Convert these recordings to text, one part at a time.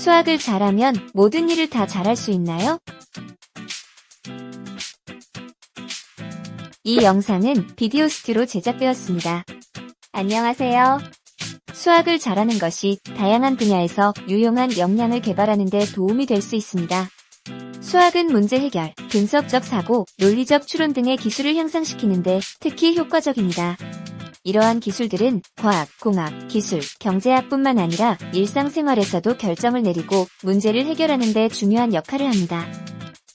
수학을 잘하면 모든 일을 다 잘할 수 있나요? 이 영상은 비디오스티로 제작되었습니다. 안녕하세요. 수학을 잘하는 것이 다양한 분야에서 유용한 역량을 개발하는 데 도움이 될 수 있습니다. 수학은 문제 해결, 분석적 사고, 논리적 추론 등의 기술을 향상시키는데 특히 효과적입니다. 이러한 기술들은 과학, 공학, 기술, 경제학뿐만 아니라 일상생활에서도 결정을 내리고 문제를 해결하는 데 중요한 역할을 합니다.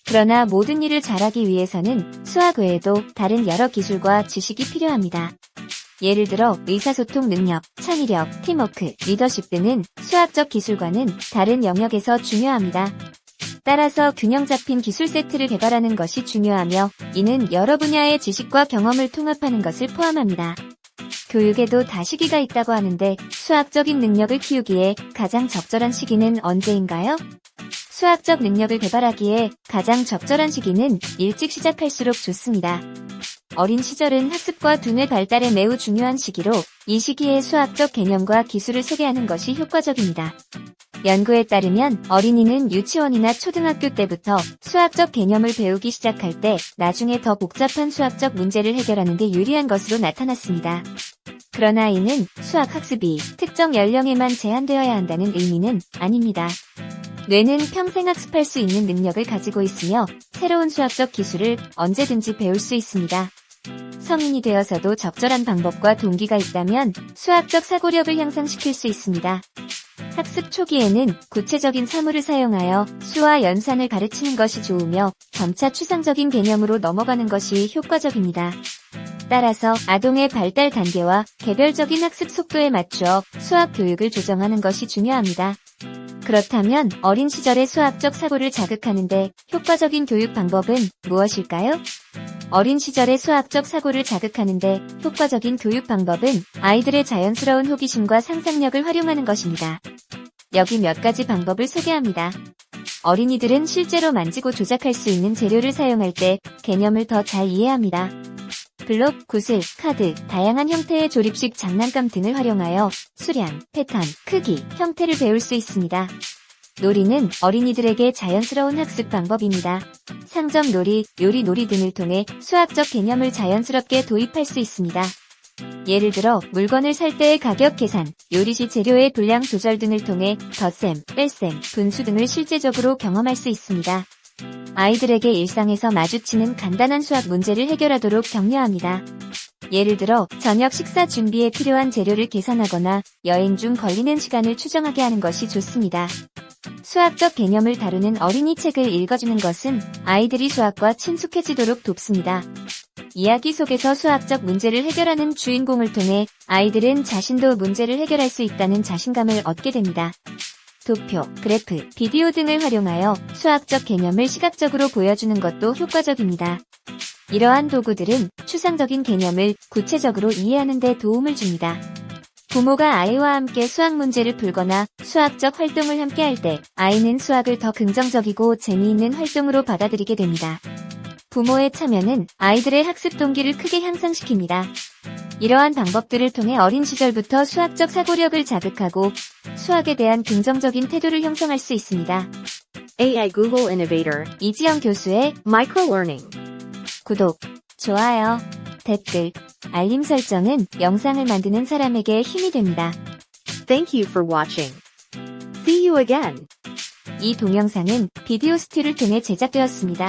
그러나 모든 일을 잘하기 위해서는 수학 외에도 다른 여러 기술과 지식이 필요합니다. 예를 들어 의사소통 능력, 창의력, 팀워크, 리더십 등은 수학적 기술과는 다른 영역에서 중요합니다. 따라서 균형 잡힌 기술 세트를 개발하는 것이 중요하며 이는 여러 분야의 지식과 경험을 통합하는 것을 포함합니다. 교육에도 다시기가 있다고 하는데 수학적인 능력을 키우기에 가장 적절한 시기는 언제인가요? 수학적 능력을 개발하기에 가장 적절한 시기는 일찍 시작할수록 좋습니다. 어린 시절은 학습과 두뇌 발달에 매우 중요한 시기로 이 시기에 수학적 개념과 기술을 소개하는 것이 효과적입니다. 연구에 따르면 어린이는 유치원이나 초등학교 때부터 수학적 개념을 배우기 시작할 때 나중에 더 복잡한 수학적 문제를 해결하는 데 유리한 것으로 나타났습니다. 그러나 이는 수학 학습이 특정 연령에만 제한되어야 한다는 의미는 아닙니다. 뇌는 평생 학습할 수 있는 능력을 가지고 있으며 새로운 수학적 기술을 언제든지 배울 수 있습니다. 성인이 되어서도 적절한 방법과 동기가 있다면 수학적 사고력을 향상시킬 수 있습니다. 학습 초기에는 구체적인 사물을 사용하여 수와 연산을 가르치는 것이 좋으며 점차 추상적인 개념으로 넘어가는 것이 효과적입니다. 따라서 아동의 발달 단계와 개별적인 학습 속도에 맞추어 수학 교육을 조정하는 것이 중요합니다. 그렇다면 어린 시절의 수학적 사고를 자극하는데 효과적인 교육 방법은 무엇일까요? 어린 시절의 수학적 사고를 자극하는데 효과적인 교육 방법은 아이들의 자연스러운 호기심과 상상력을 활용하는 것입니다. 여기 몇 가지 방법을 소개합니다. 어린이들은 실제로 만지고 조작할 수 있는 재료를 사용할 때 개념을 더 잘 이해합니다. 블록, 구슬, 카드, 다양한 형태의 조립식 장난감 등을 활용하여 수량, 패턴, 크기, 형태를 배울 수 있습니다. 놀이는 어린이들에게 자연스러운 학습 방법입니다. 상점 놀이, 요리 놀이 등을 통해 수학적 개념을 자연스럽게 도입할 수 있습니다. 예를 들어 물건을 살 때의 가격 계산, 요리 시 재료의 분량 조절 등을 통해 덧셈, 뺄셈, 분수 등을 실제적으로 경험할 수 있습니다. 아이들에게 일상에서 마주치는 간단한 수학 문제를 해결하도록 격려합니다. 예를 들어 저녁 식사 준비에 필요한 재료를 계산하거나 여행 중 걸리는 시간을 추정하게 하는 것이 좋습니다. 수학적 개념을 다루는 어린이 책을 읽어주는 것은 아이들이 수학과 친숙해지도록 돕습니다. 이야기 속에서 수학적 문제를 해결하는 주인공을 통해 아이들은 자신도 문제를 해결할 수 있다는 자신감을 얻게 됩니다. 도표, 그래프, 비디오 등을 활용하여 수학적 개념을 시각적으로 보여주는 것도 효과적입니다. 이러한 도구들은 추상적인 개념을 구체적으로 이해하는 데 도움을 줍니다. 부모가 아이와 함께 수학 문제를 풀거나 수학적 활동을 함께 할 때 아이는 수학을 더 긍정적이고 재미있는 활동으로 받아들이게 됩니다. 부모의 참여는 아이들의 학습 동기를 크게 향상시킵니다. 이러한 방법들을 통해 어린 시절부터 수학적 사고력을 자극하고 수학에 대한 긍정적인 태도를 형성할 수 있습니다. AI Google Innovator, 이지영 교수의 Microlearning. 구독, 좋아요, 댓글, 알림 설정은 영상을 만드는 사람에게 힘이 됩니다. Thank you for watching. See you again. 이 동영상은 비디오 스틸을 통해 제작되었습니다.